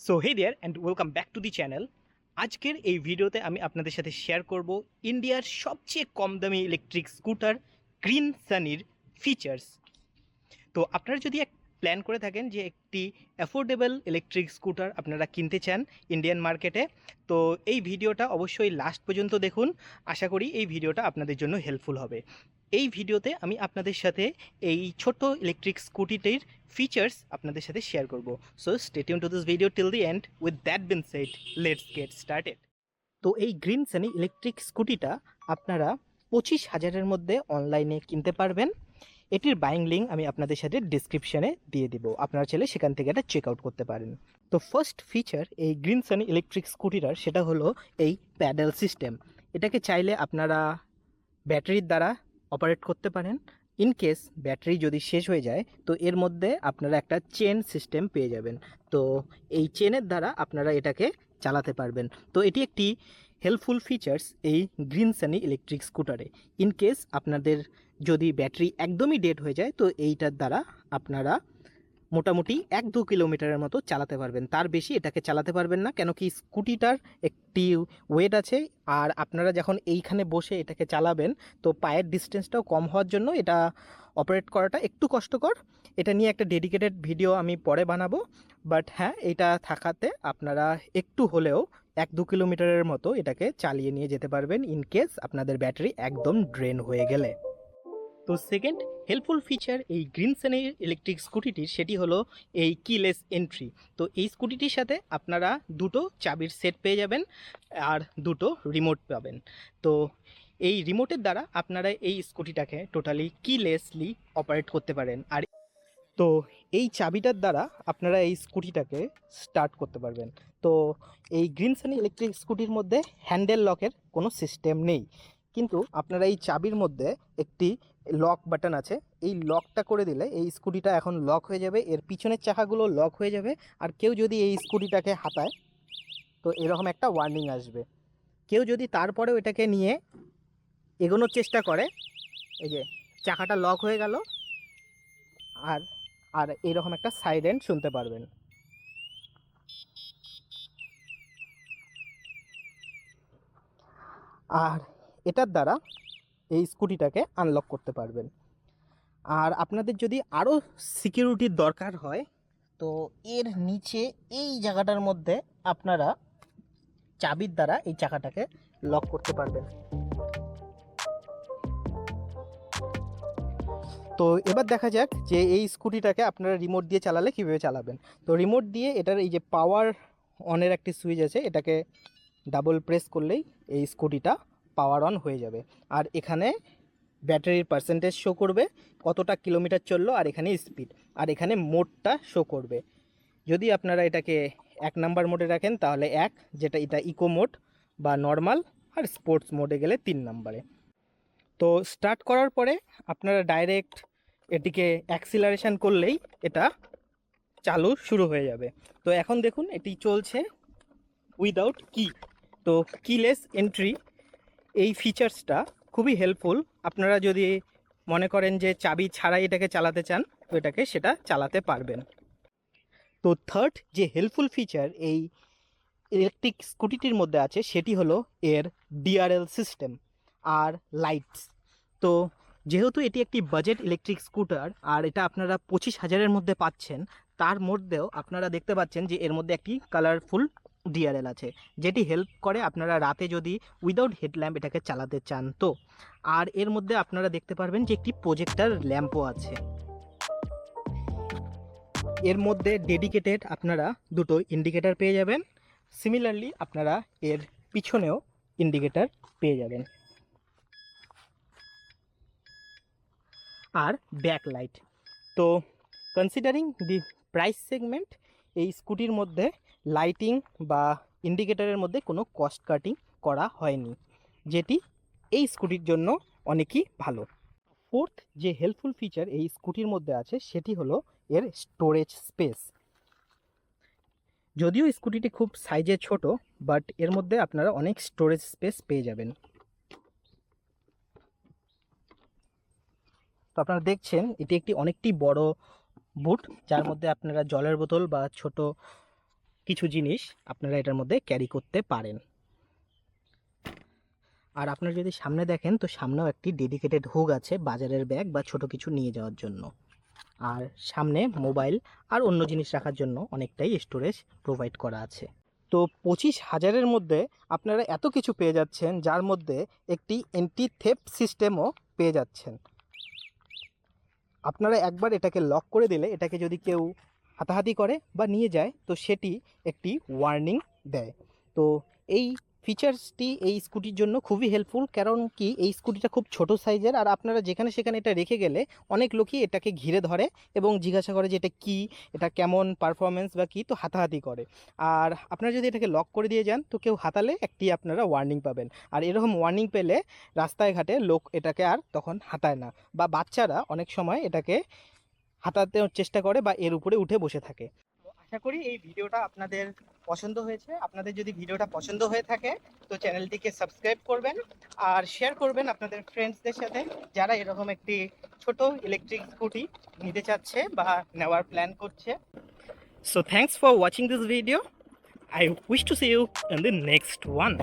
So hey there and welcome back to the channel আজকের এই ভিডিওতে আমি আপনাদের সাথে শেয়ার করব ইন্ডিয়ার সবচেয়ে কম দামি ইলেকট্রিক স্কুটার গ্রিন সানির ফিচার্স তো আপনারা যদি এক প্ল্যান করে থাকেন যে একটি অ্যাফোর্ডেবল ইলেকট্রিক স্কুটার আপনারা কিনতে চান ইন্ডিয়ান মার্কেটে তো এই ভিডিওটা অবশ্যই লাস্ট পর্যন্ত দেখুন। আশা করি এই ভিডিওটা আপনাদের জন্য হেল্পফুল হবে। এই ভিডিওতে আমি আপনাদের সাথে এই ছোট ইলেকট্রিক স্কুটিটির ফিচার্স আপনাদের সাথে শেয়ার করব। So stay tuned to this video till the end with that being said let's get started তো এই গ্রিন সানি ইলেকট্রিক স্কুটিটা আপনারা পঁচিশ হাজারের মধ্যে অনলাইনে কিনতে পারবেন। এটির বাইং লিঙ্ক আমি আপনাদের সাথে ডিসক্রিপশানে দিয়ে দিব। আপনারা চাইলে সেখান থেকে এটা চেক আউট করতে পারেন। তো ফার্স্ট ফিচার এই গ্রিন সানি ইলেকট্রিক স্কুটিটার সেটা হলো এই প্যাডেল সিস্টেম এটাকে চাইলে আপনারা ব্যাটারির দ্বারা অপারেট করতে পারেন। ইন কেস ব্যাটারি যদি শেষ হয়ে যায়, তো এর মধ্যে আপনারা একটা চেন সিস্টেম পেয়ে যাবেন। তো এই চেনের দ্বারা আপনারা এটাকে চালাতে পারবেন। তো এটি একটি হেল্পফুল ফিচার্স এই গ্রিন সানি ইলেকট্রিক স্কুটারে ইন কেস আপনাদের যদি ব্যাটারি একদমই ডেড হয়ে যায়, তো এইটার দ্বারা আপনারা মোটামুটি এক দু কিলোমিটারের মতো চালাতে পারবেন। তার বেশি এটাকে চালাতে পারবেন না কেন কি স্কুটিটার একটি ওয়েট আছে, আর আপনারা যখন এইখানে বসে এটাকে চালাবেন, তো পায়ের ডিস্টেন্সটাও কম হওয়ার জন্য এটা অপারেট করাটা একটু কষ্টকর। এটা নিয়ে একটা ডেডিকেটেড ভিডিও আমি পরে বানাবো বাট হ্যাঁ এটা থাকাতে আপনারা একটু হলেও এক দু কিলোমিটারের মতো এটাকে চালিয়ে নিয়ে যেতে পারবেন ইন কেস আপনাদের ব্যাটারি একদম ড্রেন হয়ে গেলে। তো সেকেন্ড হেল্পফুল ফিচার এই গ্রিন সেনের ইলেকট্রিক স্কুটিটির সেটি হলো এই কিলেস এন্ট্রি তো এই স্কুটিটির সাথে আপনারা দুটো চাবির সেট পেয়ে যাবেন আর দুটো রিমোট পাবেন। তো এই রিমোটের দ্বারা আপনারা এই স্কুটিটাকে টোটালি কিলেসলি অপারেট করতে পারেন। আর তো এই চাবিটার দ্বারা আপনারা এই স্কুটিটাকে স্টার্ট করতে পারবেন। তো এই গ্রিন সানি ইলেকট্রিক স্কুটির মধ্যে হ্যান্ডেল লকের কোনো সিস্টেম নেই। কিন্তু আপনারা এই চাবির মধ্যে একটি লক বাটন আছে। এই লকটা করে দিলে এই স্কুটিটা এখন লক হয়ে যাবে। এর পিছনের চাকাগুলো লক হয়ে যাবে। আর কেউ যদি এই স্কুটিটাকে হাতায়, তো এরকম একটা ওয়ার্নিং আসবে। কেউ যদি তারপরেও এটাকে নিয়ে এগোনোর চেষ্টা করে, এই যে চাকাটা লক হয়ে গেল, আর আর এরকম একটা সাইরেন শুনতে পারবেন। আর এটার দ্বারা এই স্কুটিটাকে আনলক করতে পারবেন। আর আপনাদের যদি আরও সিকিউরিটির দরকার হয়, তো এর নিচে এই জায়গাটার মধ্যে আপনারা চাবির দ্বারা এই চাকাটাকে লক করতে পারবেন। তো এবার দেখা যাক যে এই স্কুটিটাকে আপনারা রিমোট দিয়ে চালালে কীভাবে চালাবেন। তো রিমোট দিয়ে এটার এই যে পাওয়ার অনের একটি সুইচ আছে, এটাকে ডাবল প্রেস করলেই এই স্কুটিটা পাওয়ার অন হয়ে যাবে। আর এখানে ব্যাটারির পার্সেন্টেজ শো করবে, কতটা কিলোমিটার চলল আর এখানে স্পিড আর এখানে মোডটা শো করবে। যদি আপনারা এটাকে এক নাম্বার মোডে রাখেন, তাহলে এক, যেটা এটা ইকো মোড বা নর্মাল আর স্পোর্টস মোডে গেলে তিন নাম্বারে তো স্টার্ট করার পরে আপনারা ডাইরেক্ট এটিকে অ্যাক্সিলারেশন করলেই এটা চালু শুরু হয়ে যাবে। তো এখন দেখুন, এটি চলছে উইদাউট কি তো কিলেস এন্ট্রি এই ফিচার্সটা খুবই হেল্পফুল আপনারা যদি মনে করেন যে চাবি ছাড়াই এটাকে চালাতে চান তো এটাকে সেটা চালাতে পারবেন। তো থার্ড যে হেল্পফুল ফিচার এই ইলেকট্রিক স্কুটিটির মধ্যে আছে, সেটি হলো এর ডিআরএল সিস্টেম আর লাইটস তো যেহেতু এটি একটি বাজেট ইলেকট্রিক স্কুটার আর এটা আপনারা পঁচিশ হাজারের মধ্যে পাচ্ছেন, তার মধ্যেও আপনারা দেখতে পাচ্ছেন যে এর মধ্যে একটি কালারফুল ডিআরএল আছে, যেটি হেল্প করে আপনারা রাতে যদি উইদাউট হেডল্যাম্প এটাকে চালাতে চান তো। আর এর মধ্যে আপনারা দেখতে পারবেন যে একটি প্রজেক্টার ল্যাম্পও আছে। এর মধ্যে ডেডিকেটেড আপনারা দুটো ইন্ডিকেটার পেয়ে যাবেন। সিমিলারলি আপনারা এর পিছনেও ইন্ডিকেটার পেয়ে যাবেন। আর ব্যাকলাইট তো কনসিডারিং দি প্রাইস সেগমেন্ট এই স্কুটির মধ্যে লাইটিং বা ইন্ডিকেটারের মধ্যে কোনো কস্ট কাটিং করা হয়নি, যেটি এই স্কুটির জন্য অনেকই ভালো। ফোর্থ যে হেল্পফুল ফিচার এই স্কুটির মধ্যে আছে, সেটি হলো এর স্টোরেজ স্পেস যদিও স্কুটিটি খুব সাইজে ছোট বাট এর মধ্যে আপনারা অনেক স্টোরেজ স্পেস পেয়ে যাবেন। তো আপনারা দেখছেন, এটি একটি অনেকটি বড় বুট যার মধ্যে আপনারা জলের বোতল বা ছোট কিছু জিনিস আপনারা এটার মধ্যে ক্যারি করতে পারেন। আর আপনারা যদি সামনে দেখেন, তো সামনেও একটি ডেডিকেটেড হুক আছে বাজারের ব্যাগ বা ছোট কিছু নিয়ে যাওয়ার জন্য। আর সামনে মোবাইল আর অন্য জিনিস রাখার জন্য অনেকটাই স্টোরেজ প্রোভাইড করা আছে। তো পঁচিশ হাজারের মধ্যে আপনারা এত কিছু পেয়ে যাচ্ছেন, যার মধ্যে একটি এন্টি থেপ সিস্টেমও পেয়ে যাচ্ছেন। আপনারা একবার এটাকে লক করে দিলে, এটাকে যদি কেউ হাতাহাতি করে বা নিয়ে যায়, তো সেটি একটি ওয়ার্নিং দেয়। তো এই ফিচার্সটি এই স্কুটির জন্য খুবই হেল্পফুল কারণ কি এই স্কুটিটা খুব ছোট সাইজের আর আপনারা যেখানে সেখানে এটা রেখে গেলে অনেক লোকই এটাকে ঘিরে ধরে এবং জিজ্ঞাসা করে যে এটা কী, এটা কেমন পারফরমেন্স বা কী, তো হাতাহাতি করে। আর আপনারা যদি এটাকে লক করে দিয়ে যান, তো কেউ হাতালে একটি আপনারা ওয়ার্নিং পাবেন। আর এরকম ওয়ার্নিং পেলে রাস্তায় ঘাটে লোক এটাকে আর তখন হাতায় না, বা বাচ্চারা অনেক সময় এটাকে হাতাতে চেষ্টা করে বা এর উপরে উঠে বসে থাকে। আশা করি এই ভিডিওটা আপনাদের পছন্দ হয়েছে। আপনাদের যদি ভিডিওটা পছন্দ হয়ে থাকে, তো চ্যানেলটিকে সাবস্ক্রাইব করবেন আর শেয়ার করবেন আপনাদের ফ্রেন্ডসদের সাথে যারা এরকম একটি ছোট ইলেকট্রিক স্কুটি নিতে চাচ্ছে বা নেওয়ার প্ল্যান করছে। So thanks for watching this video I wish to see you in the next one.